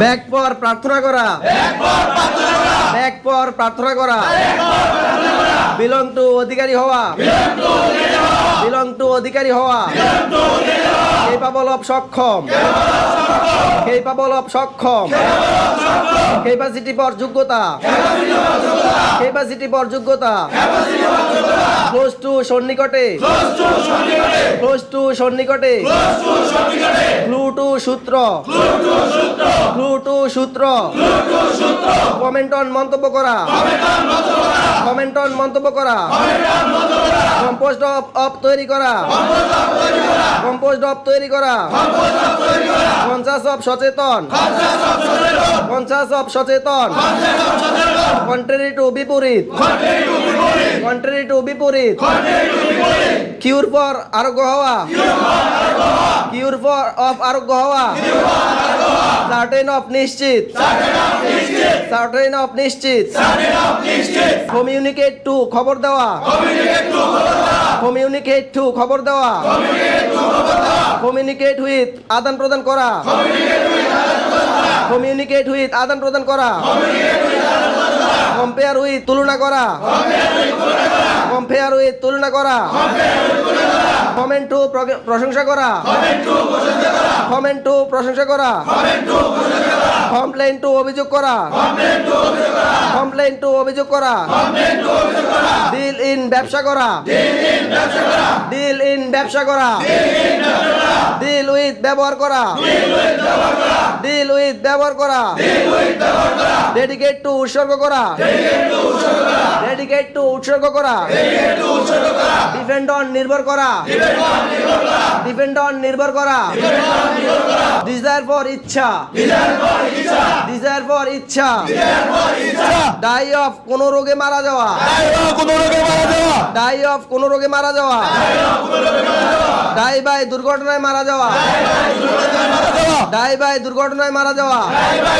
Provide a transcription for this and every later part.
Back পর প্রার্থনা করা। ব্যাক পর প্রার্থনা করা। বিলং টু অধিকারী হওয়া। বিলং টু অধিকারী হওয়া। কেপাবল অব সক্ষম। কেপাবল অফ সক্ষম। ক্যাপাসিটি পর যোগ্যতা। ক্যাপাসিটি পর যোগ্যতা। ক্লোজ সন্নিকটে। ক্লোজ সন্নিকটে। ক্লু টু সূত্র। ক্লু টু সূত্র। কমেন্টন মন্তব্য করা। কমেন্টন মন্তব্য করা। কম্পোস্ট অফ অফ তৈরি করা। কম্পোস্ট অফ তৈরি করা। পঞ্চাশ অফ সচেতন। পঞ্চাশ অফ সচেতন। কন্ট্রারি টু বিপরীত। কন্ট্রারি টু বিপরীত। কিউর ফর আরোগ্য হওয়া। কিউর ফর অফ আরোগ্য হওয়া। সার্টেন অফ নিশ্চিত। সার্টেন অফ নিশ্চিত। কমিউনিকেট টু খবর দেওয়া। কমিউনিকেট টু খবর দেওয়া। কমিউনিকেট উইথ আদান প্রদান করা। কমিউনিকেট উইথ আদান প্রদান করা। কম্পেয়ার উইথ তুলনা করা। কম্পেয়ার উইথ তুলনা করা। কমেন্ট টু প্রশংসা করা। কমেন্ট টু প্রশংসা করা। কমপ্লেন টু অভিযোগ করা। কমপ্লেন টু অভিযোগ করা। ডিল ইন ব্যবসা করা। ডিল ইন ব্যবসা করা। ডিল উইথ ব্যবহার করা। ডিল উইথ ব্যবহার করা। ডেডিকেট টু উৎসর্গ করা। ডেডিকেট টু উৎসর্গ করা। ডিপেন্ড অন নির্ভর করা। ডিপেন্ড অন নির্ভর করা। ডিজায়ার ফর ইচ্ছা। ডিজায়ার ফর ইচ্ছা। ডাই অফ কোন রোগে মারা যাওয়া। কোনো রোগে মারা যাওয়া। ডাই অফ কোন রোগে মারা যাওয়া। ডাই বাই দুর্ঘটনায় মারা যাওয়া। ডাই বাই দুর্ঘটনায় মারা যাওয়া।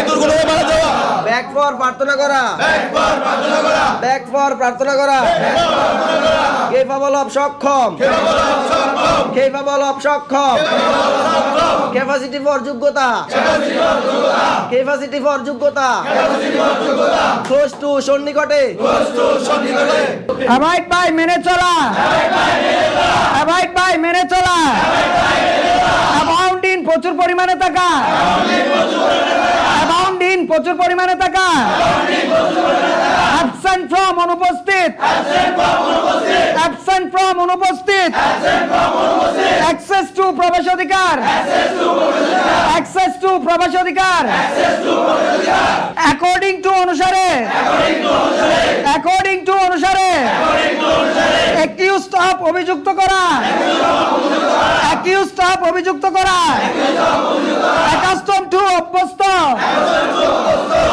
দুর্ঘটনায় মারা যাওয়া। ব্যাক ফর প্রার্থনা করা। ব্যাক ফর প্রার্থনা করা। কেপাবল অফ সক্ষম। কেপাবল অফ সক্ষম। ক্যাপাসিটি ফর যোগ্যতা। ক্যাপাসিটি ফর যোগ্যতা। ক্লোজ টু সন্নিকটে। অ্যাভয়েড বাই মেনে চলা। অ্যাভয়েড বাই মেনে চলা। অ্যামাউন্ট ইন প্রচুর পরিমাণে টাকা অ্যামাউন্ট ইন প্রচুর পরিমাণে টাকা অ্যাবসেন্ট ফ্রম অনুপস্থিত। অ্যাবসেন্ট ফ্রম অনুপস্থিত। অ্যাক্সেস টু প্রবেশাধিকার অ্যাক্সেস টু প্রবেশাধিকার অ্যাকর্ডিং টু অনুসারে। অ্যাকর্ডিং টু অনুসারে। অভিযুক্ত করা। অ্যাকিউজ স্টাফ অভিযুক্ত করা। অ্যাকাস্টম টু অভ্যস্ত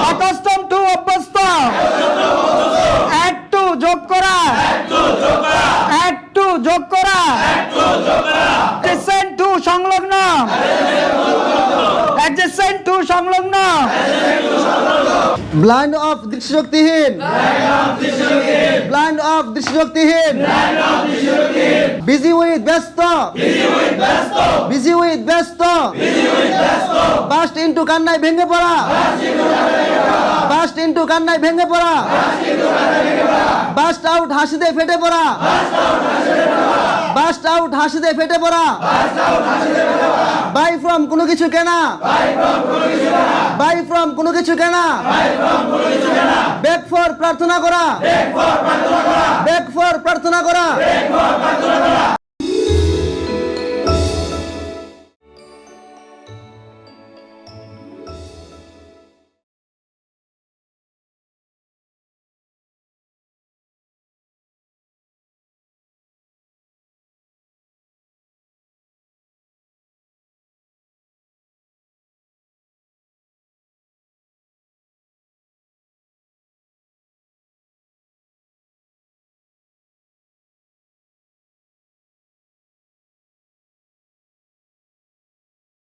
অ্যাকাস্টম টু অভ্যস্ত অ্যাড টু যোগ করা অ্যাড টু যোগ করা। অ্যাডজেসেন্ট টু সংলগ্ন। অ্যাডজেসেন্ট টু সংলগ্ন। ব্লাইন্ড অফ দৃষ্টিশক্তিহীন। ব্লাইন্ড অফ দৃষ্টিশক্তিহীন। বিজি উইথ ব্যস্ত। বিজি উইথ ব্যস্ত। বাস্ট ইন্টু কান্নায় ভেঙে পড়া। বাস্ট ইন্টু কান্নায় ভেঙে পড়া। আউট হাসিতে ফেটে পড়া। বাস্ট আউট হাসিতে ফেটে পড়া। বাই ফ্রম কোনো কিছু কেনা। বাই ফ্রম কোনো কিছু কেনা। ব্যাক ফর প্রার্থনা করা। ব্যাক ফর প্রার্থনা করা।